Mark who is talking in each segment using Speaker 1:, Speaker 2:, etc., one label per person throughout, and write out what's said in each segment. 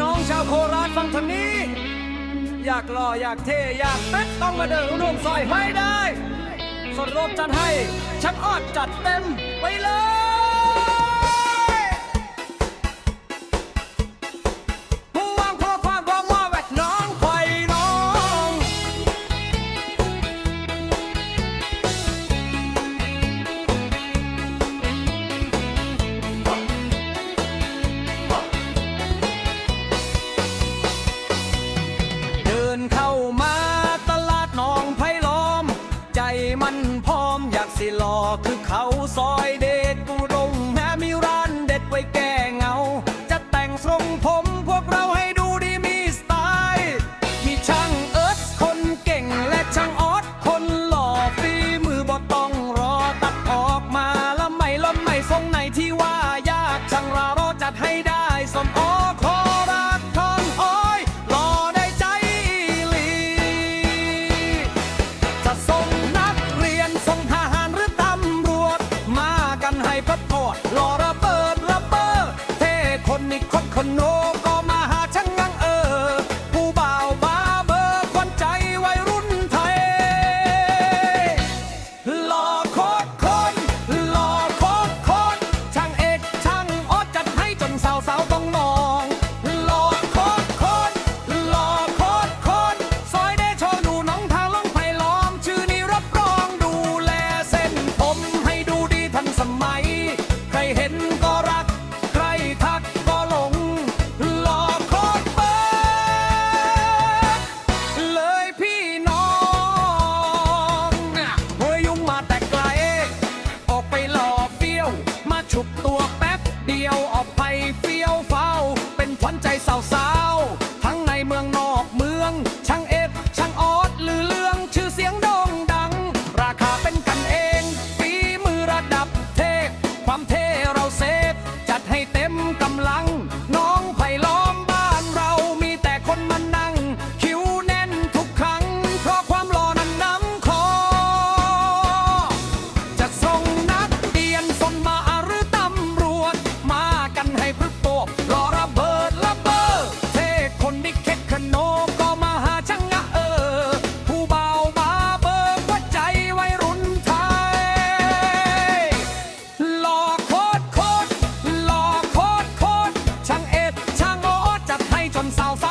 Speaker 1: น้องชาวโคราชฟังทางนี้ อยากหล่ออยากเท่อยากเป๊ะต้องมาเดินรวมซอยให้ได้สนรบจัดให้ชักออดจัดเต็มไปเลย มันพร้อมอยากสิหล่อคือเขาซอยเด้ 在扫 I'm south.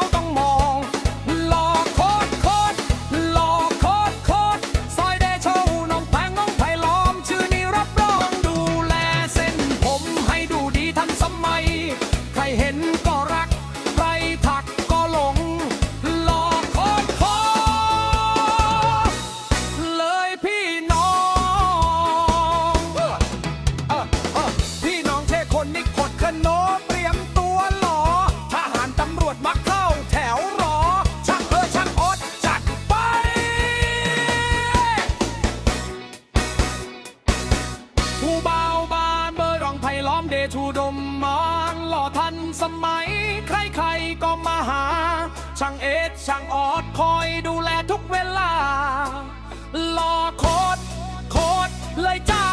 Speaker 1: ผู้เบาบานเบอร์รองไผ่ล้อมเดชูดมมองหล่อทันสมัย ใครๆก็มาหา ช่างเอ็ช่างออดคอยดูแลทุกเวลาหล่อโคตรโคตรเลยจ้า